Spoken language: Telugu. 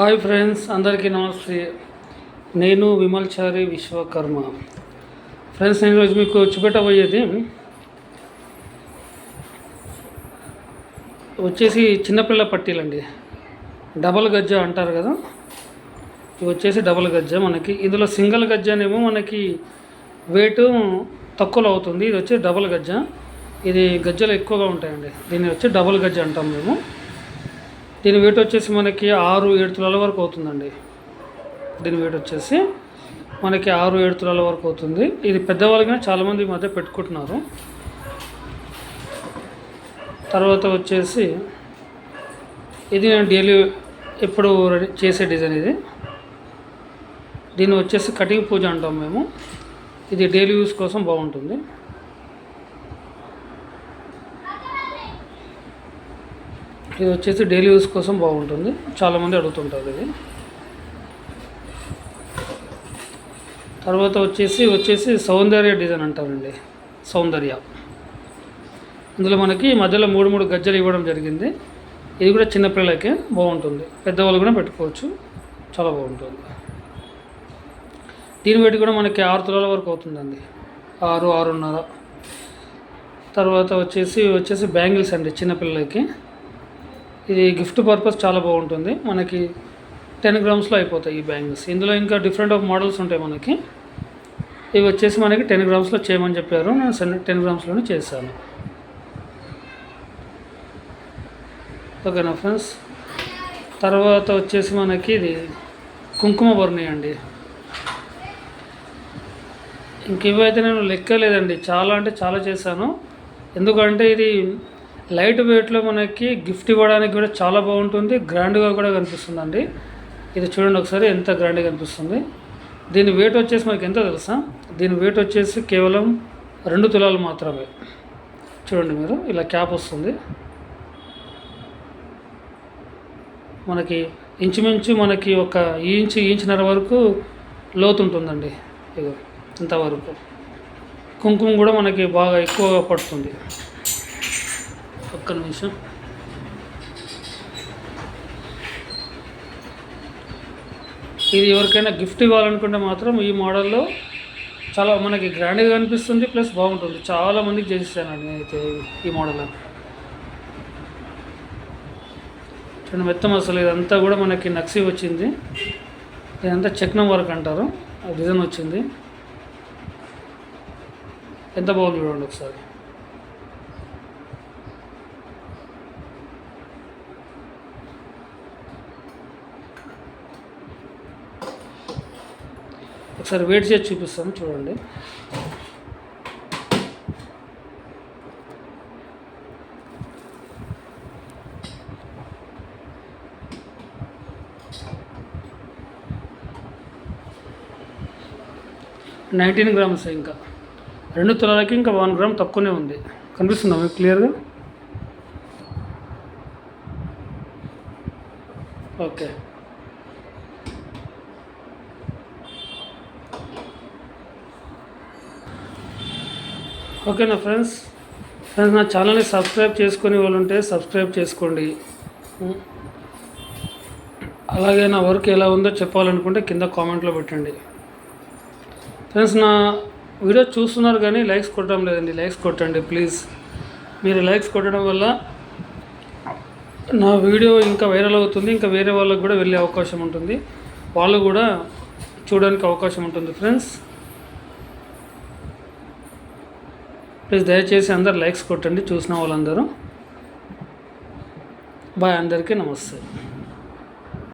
హాయ్ ఫ్రెండ్స్ అందరికీ నమస్తే. నేను విమల్చారి విశ్వకర్మ. ఫ్రెండ్స్ నేను ఈరోజు మీకు చూపెట్టబోయేది వచ్చేసి చిన్నపిల్ల పట్టీలండి. డబల్ గజ్జ అంటారు కదా? ఇవి వచ్చేసి డబల్ గజ్జ మనకి. ఇందులో సింగిల్ గజ్జనేమో మనకి వెయిట్ తక్కువలో అవుతుంది. ఇది వచ్చి డబల్ గజ్జ. ఇది గజ్జలు ఎక్కువగా ఉంటాయండి. దీన్ని వచ్చి డబల్ గజ్జ అంటాం మేము. దీని వెయిట్ వచ్చేసి మనకి ఆరు ఏడు తులాల వరకు అవుతుందండి. దీని వెయిట్ వచ్చేసి మనకి ఆరు ఏడు తులాల వరకు అవుతుంది. ఇది పెద్దవాళ్ళకైనా చాలామంది ఈ మధ్య పెట్టుకుంటున్నారు. తర్వాత వచ్చేసి ఇది నేను డైలీ ఎప్పుడు రెడీ చేసే డిజైన్ ఇది. దీన్ని వచ్చేసి కటింగ్ పూజ అంటాం మేము. ఇది డైలీ యూస్ కోసం బాగుంటుంది. ఇది వచ్చేసి డైలీ యూస్ కోసం బాగుంటుంది. చాలామంది అడుగుతుంటారు ఇది. తర్వాత వచ్చేసి వచ్చేసి సౌందర్య డిజైన్ అంటారండి. సౌందర్య. ఇందులో మనకి మధ్యలో మూడు మూడు గజ్జలు ఇవ్వడం జరిగింది. ఇది కూడా చిన్నపిల్లలకే బాగుంటుంది. పెద్దవాళ్ళు కూడా పెట్టుకోవచ్చు. చాలా బాగుంటుంది. దీని వెయిట్ కూడా మనకి ఆరు తులాల వరకు అవుతుందండి. ఆరు ఆరున్నర. తర్వాత వచ్చేసి వచ్చేసి బ్యాంగిల్స్ అండి చిన్నపిల్లలకి ఇది గిఫ్ట్ పర్పస్ చాలా బాగుంటుంది. మనకి టెన్ గ్రామ్స్లో అయిపోతాయి ఈ బ్యాంగిల్స్. ఇందులో ఇంకా డిఫరెంట్ ఆఫ్ మోడల్స్ ఉంటాయి మనకి. ఇవి వచ్చేసి మనకి టెన్ గ్రామ్స్లో చేయమని చెప్పారు. నేను టెన్ గ్రామ్స్లోనే చేశాను. ఓకేనా ఫ్రెండ్స్? తర్వాత వచ్చేసి మనకి ఇది కుంకుమ బర్ణి అండి. ఇంక ఇవైతే నేను లెక్క లేదండి చాలా అంటే చాలా చేశాను. ఎందుకంటే ఇది లైట్ వెయిట్లో మనకి గిఫ్ట్ ఇవ్వడానికి కూడా చాలా బాగుంటుంది. గ్రాండ్గా కూడా కనిపిస్తుందండి. ఇది చూడండి ఒకసారి ఎంత గ్రాండ్గా కనిపిస్తుంది. దీని వెయిట్ వచ్చేసి మనకి ఎంత తెలుసా? దీని వెయిట్ వచ్చేసి కేవలం రెండు తులాలు మాత్రమే. చూడండి మీరు ఇలా క్యాప్ వస్తుంది. మనకి ఇంచుమించు మనకి ఒక ఇంచు ఇంచున్నర వరకు లోతు ఉంటుందండి. ఇగో ఇంతవరకు కుంకుమ కూడా మనకి బాగా ఎక్కువగా పడుతుంది. ఒక్క నిమిషం. ఇది ఎవరికైనా గిఫ్ట్ ఇవ్వాలనుకుంటే మాత్రం ఈ మోడల్లో చాలా మనకి గ్రాండ్గా కనిపిస్తుంది ప్లస్ బాగుంటుంది. చాలా మందికి చేసిస్తానండి నేనైతే ఈ మోడల్. చూడండి మెత్తం అసలు ఇదంతా కూడా మనకి నక్సీ వచ్చింది. ఇదంతా చక్నం వర్క్ అంటారు. డిజైన్ వచ్చింది. ఎంత బాగుంది చూడండి ఒకసారి. ఒకసారి వెయిట్ చేసి చూపిస్తాను చూడండి. నైన్టీన్ గ్రామ్స్ ఇంకా. రెండు తులాలకి ఇంకా వన్ గ్రామ్ తక్కువనే ఉంది. కనిపిస్తుందా మీకు క్లియర్గా? ఓకే. ఓకేనా ఫ్రెండ్స్? ఫ్రెండ్స్ నా ఛానల్ని సబ్స్క్రైబ్ చేసుకునే వాళ్ళు ఉంటే సబ్స్క్రైబ్ చేసుకోండి. అలాగే నా వర్క్ ఎలా ఉందో చెప్పాలనుకుంటే కింద కామెంట్లో పెట్టండి. ఫ్రెండ్స్ నా వీడియో చూస్తున్నారు కానీ లైక్స్ కొట్టడం లేదండి. లైక్స్ కొట్టండి ప్లీజ్. మీరు లైక్స్ కొట్టడం వల్ల నా వీడియో ఇంకా వైరల్ అవుతుంది. ఇంకా వేరే వాళ్ళకు కూడా వెళ్ళే అవకాశం ఉంటుంది. వాళ్ళు కూడా చూడడానికి అవకాశం ఉంటుంది ఫ్రెండ్స్. ప్లీజ్ దయచేసి అందరు లైక్స్ కొట్టండి చూసిన వాళ్ళందరూ. బాయ్ అందరికీ నమస్తే.